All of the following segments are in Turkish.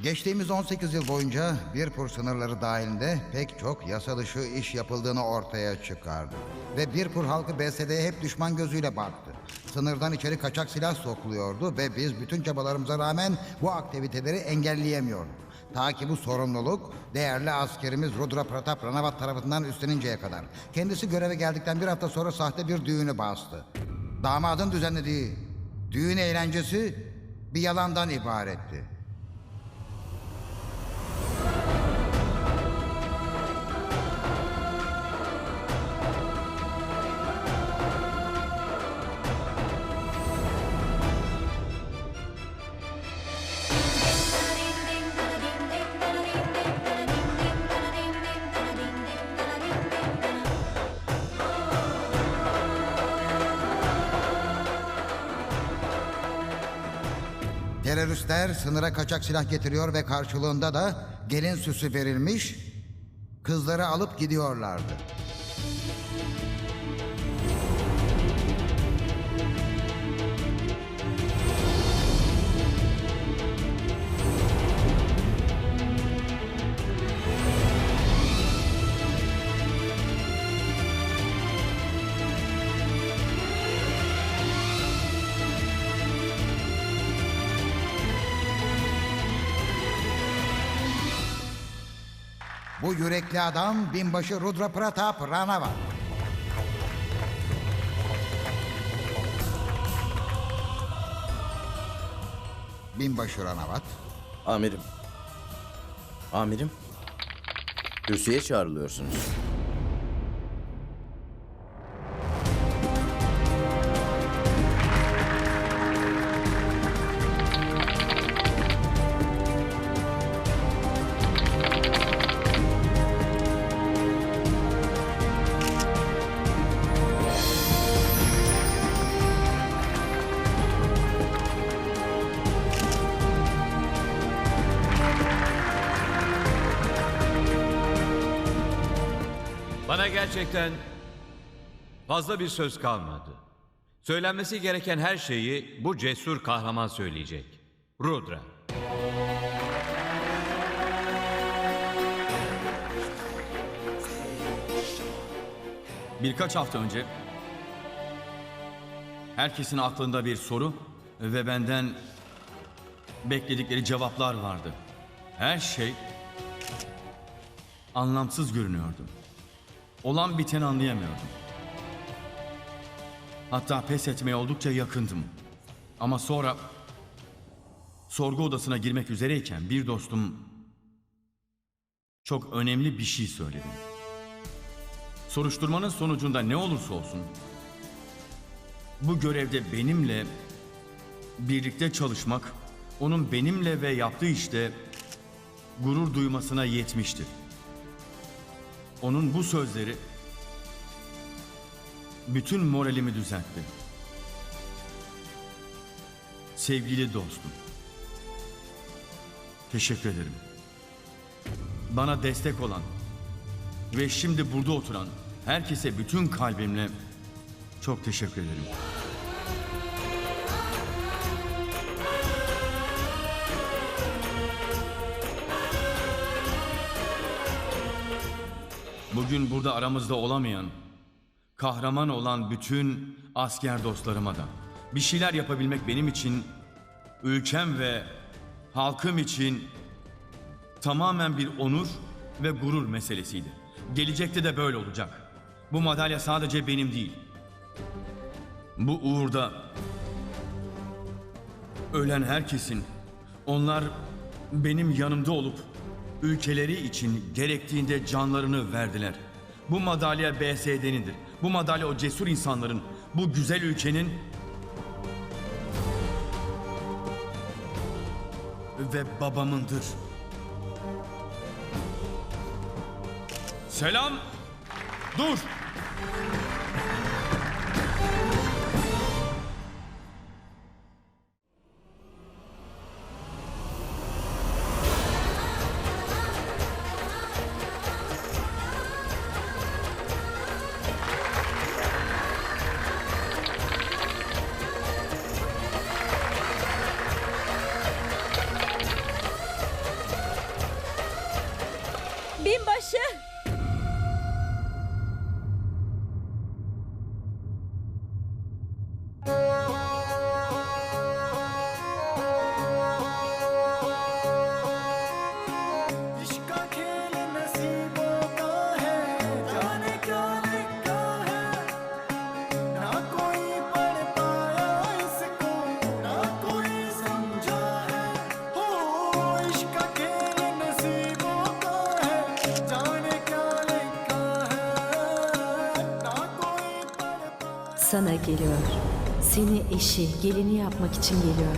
Geçtiğimiz 18 yıl boyunca Birpur sınırları dahilinde pek çok yasa dışı iş yapıldığını ortaya çıkardı. Ve Birpur halkı BSD'ye hep düşman gözüyle baktı. Sınırdan içeri kaçak silah sokuluyordu ve biz bütün çabalarımıza rağmen bu aktiviteleri engelleyemiyorduk. Ta ki bu sorumluluk değerli askerimiz Rudra Pratap Ranavat tarafından üstleninceye kadar. Kendisi göreve geldikten bir hafta sonra sahte bir düğünü bastı. Damadın düzenlediği düğün eğlencesi bir yalandan ibaretti. Teröristler sınıra kaçak silah getiriyor ve karşılığında da gelin süsü verilmiş, kızları alıp gidiyorlardı. Bu yürekli adam binbaşı Rudra Pratap Ranava. Binbaşı Ranavat, Amirim. Amirim. Kürsüye çağrılıyorsunuz. Bana gerçekten fazla bir söz kalmadı. Söylenmesi gereken her şeyi bu cesur kahraman söyleyecek. Rudra. Birkaç hafta önce herkesin aklında bir soru ve benden bekledikleri cevaplar vardı. Her şey anlamsız görünüyordu. Olan biteni anlayamıyordum. Hatta pes etmeye oldukça yakındım. Ama sonra sorgu odasına girmek üzereyken bir dostum çok önemli bir şey söyledi. Soruşturmanın sonucunda ne olursa olsun bu görevde benimle birlikte çalışmak onun benimle ve yaptığı işte gurur duymasına yetmiştir. Onun bu sözleri bütün moralimi düzeltti. Sevgili dostum. Teşekkür ederim. Bana destek olan ve şimdi burada oturan herkese bütün kalbimle çok teşekkür ederim. Bugün burada aramızda olamayan, kahraman olan bütün asker dostlarıma da bir şeyler yapabilmek benim için, ülkem ve halkım için tamamen bir onur ve gurur meselesiydi. Gelecekte de böyle olacak. Bu madalya sadece benim değil. Bu uğurda ölen herkesin, onlar benim yanımda olup ülkeleri için gerektiğinde canlarını verdiler. Bu madalya BSD'nindir. Bu madalya o cesur insanların, bu güzel ülkenin ve babamındır. Selam. Dur. Sana geliyor. Seni eşi, gelini yapmak için geliyor.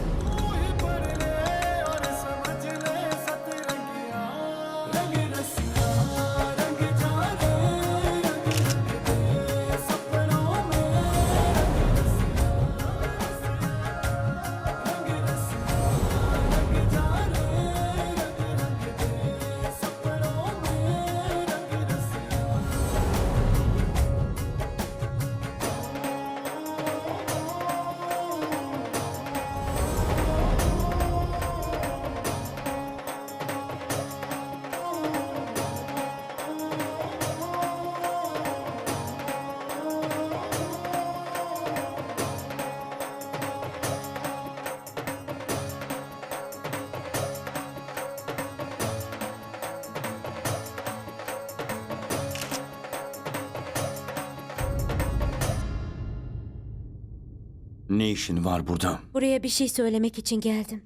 Ne işin var burada? Buraya bir şey söylemek için geldim.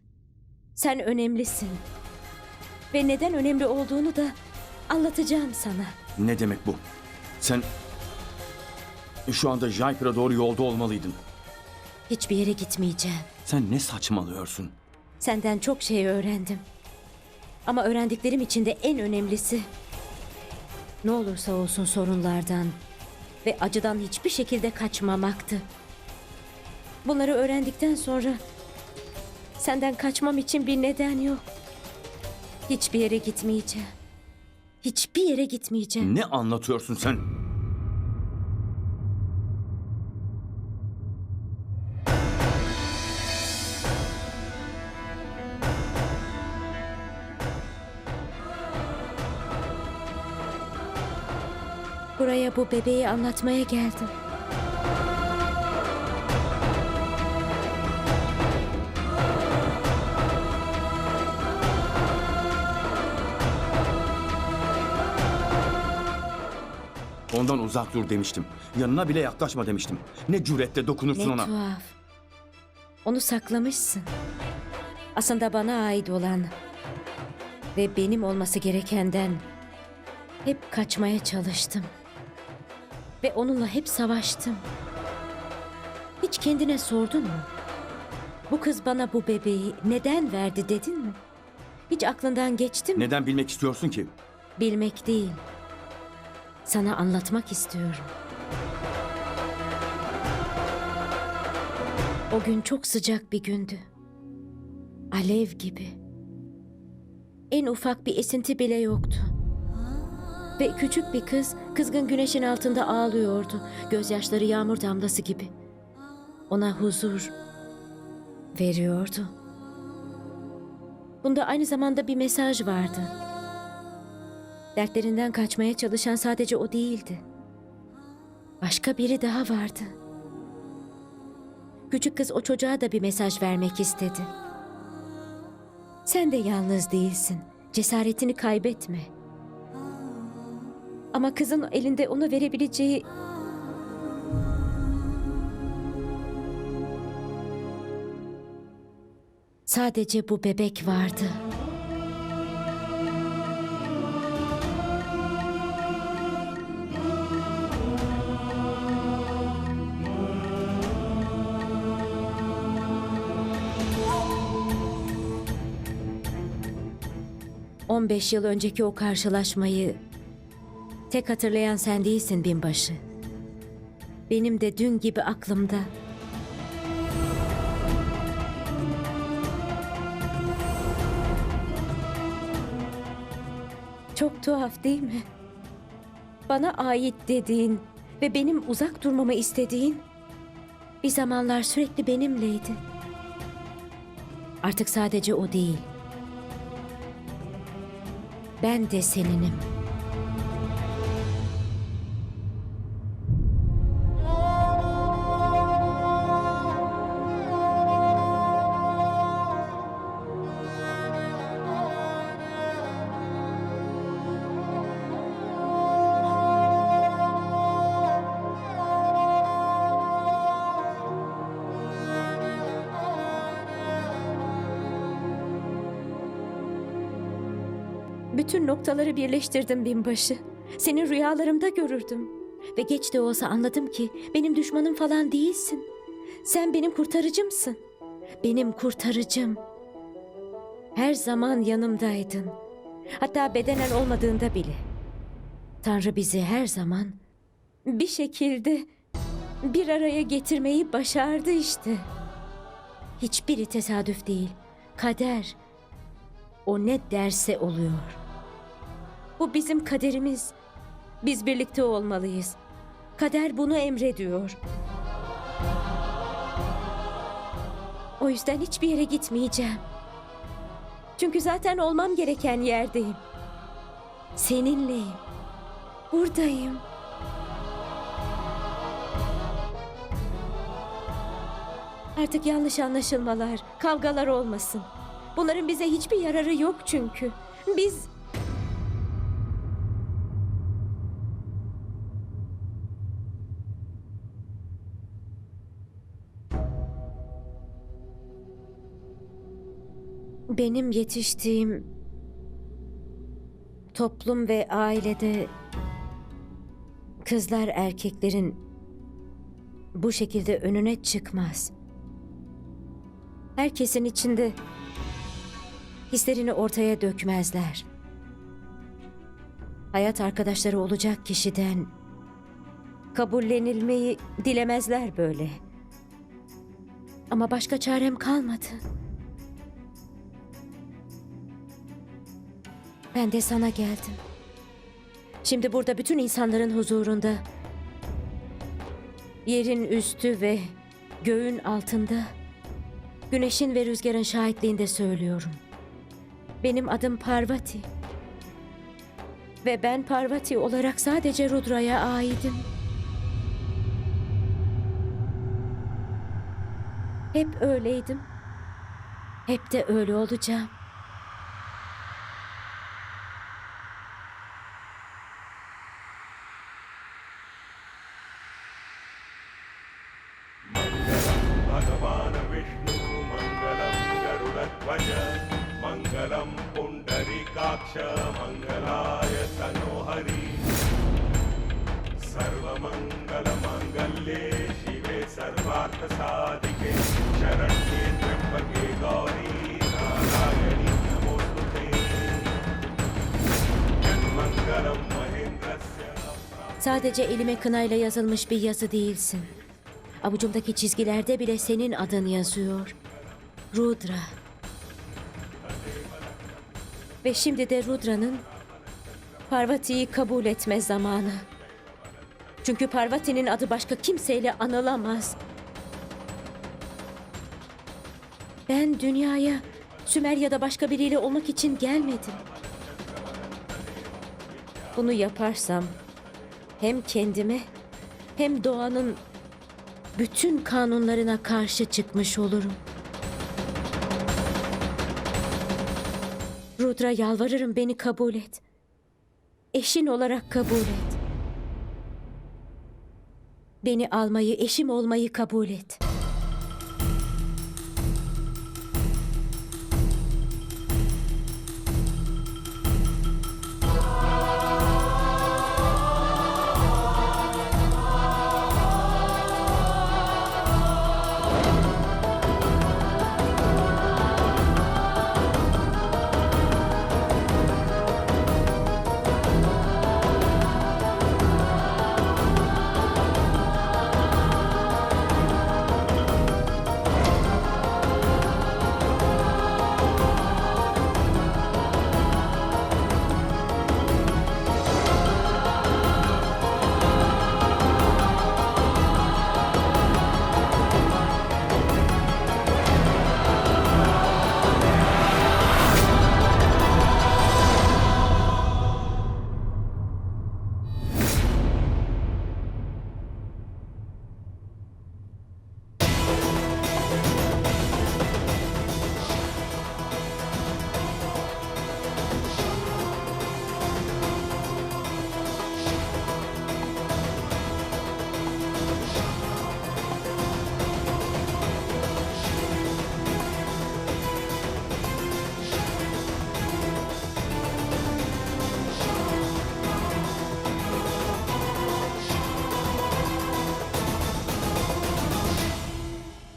Sen önemlisin. Ve neden önemli olduğunu da anlatacağım sana. Ne demek bu? Sen şu anda Jaipur'a doğru yolda olmalıydın. Hiçbir yere gitmeyeceğim. Sen ne saçmalıyorsun? Senden çok şey öğrendim. Ama öğrendiklerim içinde en önemlisi ne olursa olsun sorunlardan ve acıdan hiçbir şekilde kaçmamaktı. Bunları öğrendikten sonra senden kaçmam için bir neden yok. Hiçbir yere gitmeyeceğim. Hiçbir yere gitmeyeceğim. Ne anlatıyorsun sen? Buraya bu bebeği anlatmaya geldim. Ondan uzak dur demiştim. Yanına bile yaklaşma demiştim. Ne cüretle dokunursun Ne ona. tuhaf. Onu saklamışsın. Aslında bana ait olan ve benim olması gerekenden hep kaçmaya çalıştım. Ve onunla hep savaştım. Hiç kendine sordun mu? Bu kız bana bu bebeği neden verdi dedin mi? Hiç aklından geçti mi? Neden bilmek istiyorsun ki? Bilmek değil. Sana anlatmak istiyorum. O gün çok sıcak bir gündü. Alev gibi. En ufak bir esinti bile yoktu. Ve küçük bir kız kızgın güneşin altında ağlıyordu. Gözyaşları yağmur damlası gibi. Ona huzur veriyordu. Bunda aynı zamanda bir mesaj vardı. Dertlerinden kaçmaya çalışan sadece o değildi. Başka biri daha vardı. Küçük kız o çocuğa da bir mesaj vermek istedi. Sen de yalnız değilsin. Cesaretini kaybetme. Ama kızın elinde onu verebileceği sadece bu bebek vardı. On beş yıl önceki o karşılaşmayı tek hatırlayan sen değilsin binbaşı. Benim de dün gibi aklımda. Çok tuhaf değil mi? Bana ait dediğin ve benim uzak durmamı istediğin bir zamanlar sürekli benimleydi. Artık sadece o değil. Ben de seninim. Bütün noktaları birleştirdim binbaşı. Senin rüyalarımda görürdüm. Ve geç de olsa anladım ki benim düşmanım falan değilsin. Sen benim kurtarıcımsın. Benim kurtarıcım. Her zaman yanımdaydın. Hatta bedenen olmadığında bile. Tanrı bizi her zaman bir şekilde bir araya getirmeyi başardı işte. Hiçbiri tesadüf değil. Kader. O ne derse oluyor. Bu bizim kaderimiz. Biz birlikte olmalıyız. Kader bunu emrediyor. O yüzden hiçbir yere gitmeyeceğim. Çünkü zaten olmam gereken yerdeyim. Seninleyim. Buradayım. Artık yanlış anlaşılmalar, kavgalar olmasın. Bunların bize hiçbir yararı yok çünkü. Biz benim yetiştiğim toplum ve ailede kızlar erkeklerin bu şekilde önüne çıkmaz. Herkesin içinde hislerini ortaya dökmezler. Hayat arkadaşları olacak kişiden kabullenilmeyi dilemezler böyle. Ama başka çarem kalmadı. Ben de sana geldim. Şimdi burada bütün insanların huzurunda yerin üstü ve göğün altında güneşin ve rüzgarın şahitliğinde söylüyorum. Benim adım Parvati. Ve ben Parvati olarak sadece Rudra'ya aidim. Hep öyleydim. Hep de öyle olacağım. Sadece elime kınayla yazılmış bir yazı değilsin. Avucumdaki çizgilerde bile senin adın yazıyor. Rudra. Ve şimdi de Rudra'nın Parvati'yi kabul etme zamanı. Çünkü Parvati'nin adı başka kimseyle anılamaz. Ben dünyaya Sümer ya da başka biriyle olmak için gelmedim. Bunu yaparsam hem kendime hem doğanın bütün kanunlarına karşı çıkmış olurum. Rudra yalvarırım beni kabul et. Eşin olarak kabul et. Beni almayı, eşim olmayı kabul et.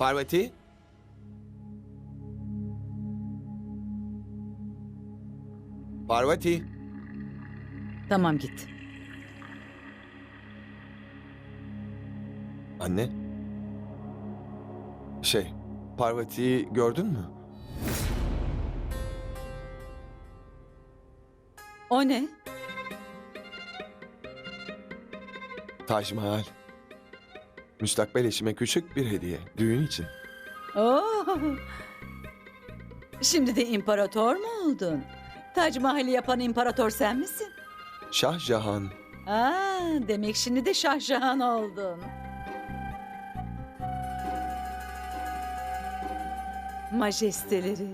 Parvati? Parvati? Tamam git. Anne? Şey, Parvati'yi gördün mü? O ne? Taj Mahal. Müstakbel eşime küçük bir hediye. Düğün için. Oo. Şimdi de imparator mu oldun? Tac Mahal'i yapan imparator sen misin? Şah Jahan. Aa, demek şimdi de Şahşahan oldun. Majesteleri,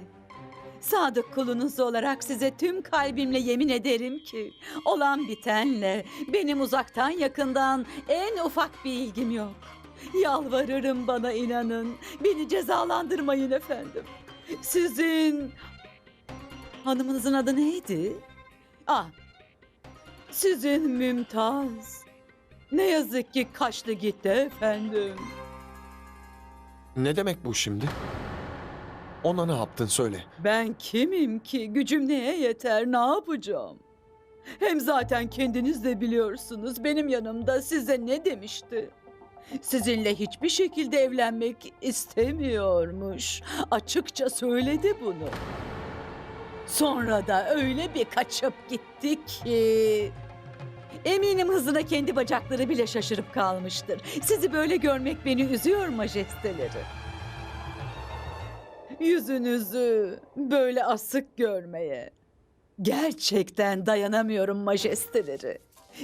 sadık kulunuz olarak size tüm kalbimle yemin ederim ki olan bitenle benim uzaktan yakından en ufak bir ilgim yok. Yalvarırım bana inanın. Beni cezalandırmayın efendim. Sizin hanımınızın adı neydi? Ah, sizin Mümtaz. Ne yazık ki kaçtı gitti efendim. Ne demek bu şimdi? Ona ne yaptın söyle. Ben kimim ki? Gücüm neye yeter? Ne yapacağım? Hem zaten kendiniz de biliyorsunuz benim yanımda size ne demişti? Sizinle hiçbir şekilde evlenmek istemiyormuş. Açıkça söyledi bunu. Sonra da öyle bir kaçıp gitti ki... Eminim hızına kendi bacakları bile şaşırıp kalmıştır. Sizi böyle görmek beni üzüyor majesteleri. Yüzünüzü böyle asık görmeye. Gerçekten dayanamıyorum majesteleri.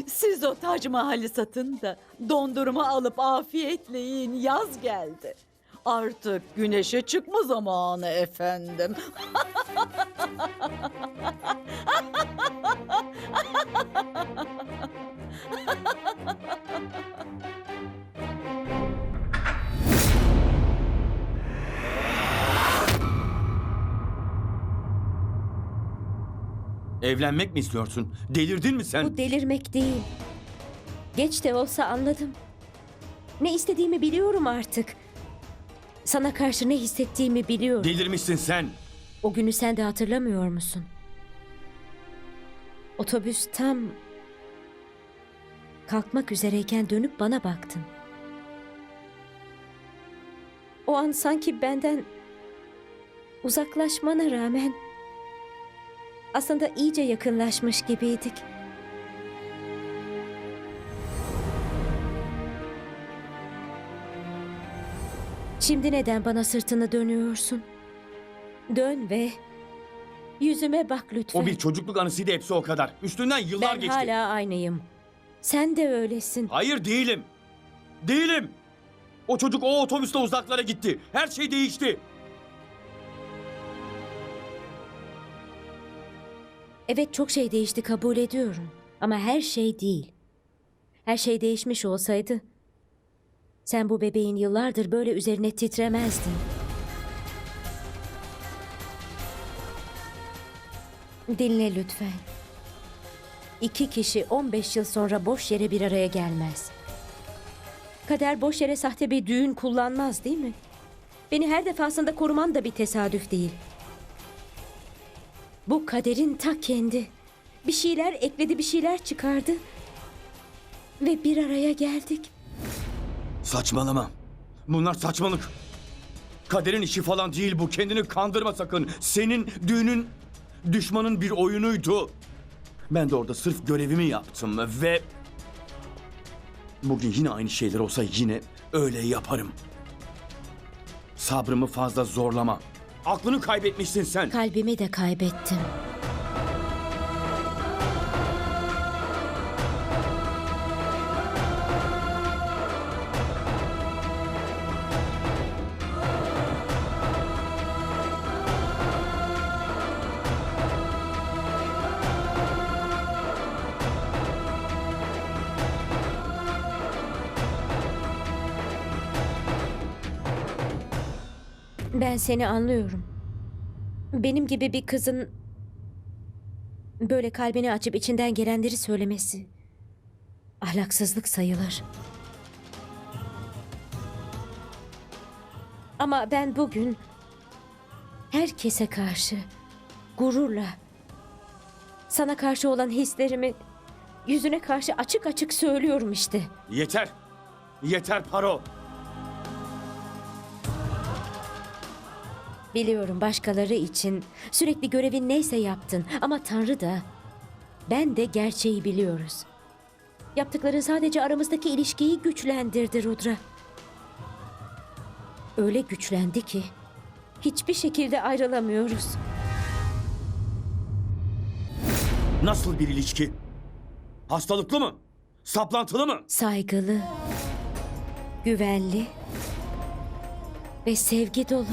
Siz o Tac Mahal'i satın da dondurma alıp afiyetle yiyin yaz geldi. Artık güneşe çıkma zamanı efendim. Evlenmek mi istiyorsun? Delirdin mi sen? Bu delirmek değil. Geç de olsa anladım. Ne istediğimi biliyorum artık. Sana karşı ne hissettiğimi biliyorum. Delirmişsin sen. O günü sen de hatırlamıyor musun? Otobüs tam kalkmak üzereyken dönüp bana baktın. O an sanki benden uzaklaşmana rağmen aslında iyice yakınlaşmış gibiydik. Şimdi neden bana sırtını dönüyorsun? Dön ve yüzüme bak lütfen. O bir çocukluk anısıydı hepsi o kadar. Üstünden yıllar ben geçti. hala aynıyım. Sen de öylesin. Hayır değilim. Değilim. O çocuk o otobüste uzaklara gitti. Her şey değişti. Evet çok şey değişti kabul ediyorum. Ama her şey değil. Her şey değişmiş olsaydı sen bu bebeğin yıllardır böyle üzerine titremezdin. Dinle lütfen. İki kişi 15 yıl sonra boş yere bir araya gelmez. Kader boş yere sahte bir düğün kullanmaz değil mi? Beni her defasında koruman da bir tesadüf değil. Bu kaderin ta kendi. Bir şeyler ekledi, bir şeyler çıkardı. Ve bir araya geldik. Saçmalama. Bunlar saçmalık. Kaderin işi falan değil bu. Kendini kandırma sakın. Senin düğünün düşmanın bir oyunuydu. Ben de orada sırf görevimi yaptım ve... Bugün yine aynı şeyler olsa yine öyle yaparım. Sabrımı fazla zorlama. Aklını kaybetmişsin sen. Kalbimi de kaybettim. Ben seni anlıyorum. Benim gibi bir kızın böyle kalbini açıp içinden gelenleri söylemesi ahlaksızlık sayılır. Ama ben bugün herkese karşı gururla sana karşı olan hislerimi yüzüne karşı açık açık söylüyorum işte. Yeter. Yeter Paro. Biliyorum başkaları için sürekli görevin neyse yaptın ama Tanrı da ben de gerçeği biliyoruz. Yaptıkların sadece aramızdaki ilişkiyi güçlendirdi Rudra. Öyle güçlendi ki hiçbir şekilde ayrılamıyoruz. Nasıl bir ilişki? Hastalıklı mı? Saplantılı mı? Saygılı, güvenli ve sevgi dolu.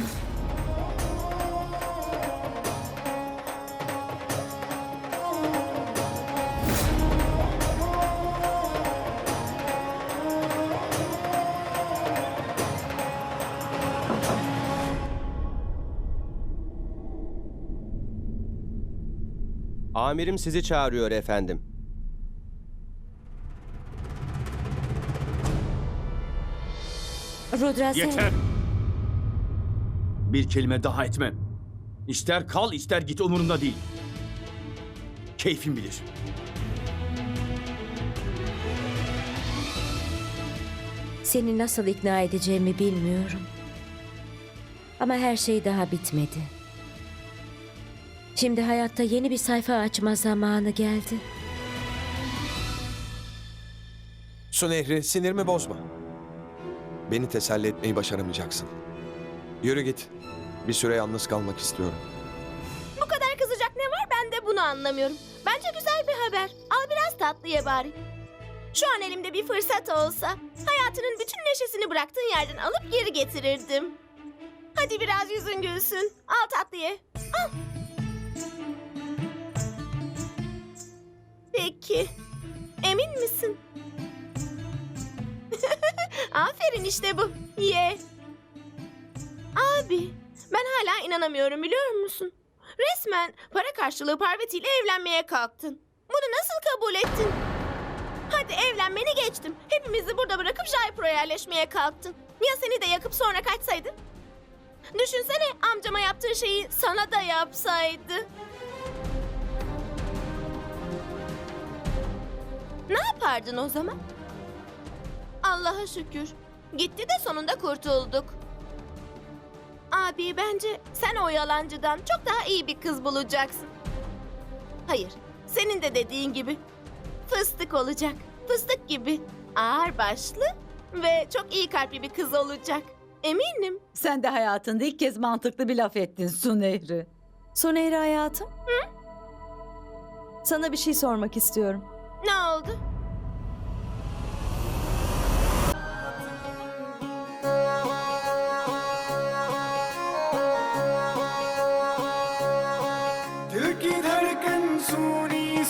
Amirim sizi çağırıyor efendim. Rudra sen... Yeter. Bir kelime daha etmem. İster kal ister git umurumda değil. Keyfim bilir. Seni nasıl ikna edeceğimi bilmiyorum. Ama her şey daha bitmedi. Şimdi hayatta yeni bir sayfa açma zamanı geldi. Su Nehri sinirimi bozma. Beni teselli etmeyi başaramayacaksın. Yürü git. Bir süre yalnız kalmak istiyorum. Bu kadar kızacak ne var ben de bunu anlamıyorum. Bence güzel bir haber. Al biraz tatlı ye bari. Şu an elimde bir fırsat olsa hayatının bütün neşesini bıraktığın yerden alıp geri getirirdim. Hadi biraz yüzün gülsün. Al tatlı ye. Al. Peki. Emin misin? Aferin işte bu. Ye. Abi, ben hala inanamıyorum biliyor musun? Resmen para karşılığı Parvati ile evlenmeye kalktın. Bunu nasıl kabul ettin? Hadi evlenmeni geçtim. Hepimizi burada bırakıp Jaipur'a yerleşmeye kalktın. Ya seni de yakıp sonra kaçsaydı? Düşünsene amcama yaptığı şeyi sana da yapsaydı. Ne yapardın o zaman? Allah'a şükür. Gitti de sonunda kurtulduk. Abi bence sen o yalancıdan çok daha iyi bir kız bulacaksın. Hayır, senin de dediğin gibi. Fıstık olacak. Fıstık gibi. Ağır başlı ve çok iyi kalpli bir kız olacak. Eminim. Sen de hayatında ilk kez mantıklı bir laf ettin Su Nehri. Soneyri hayatım. Sana bir şey sormak istiyorum. Ne oldu?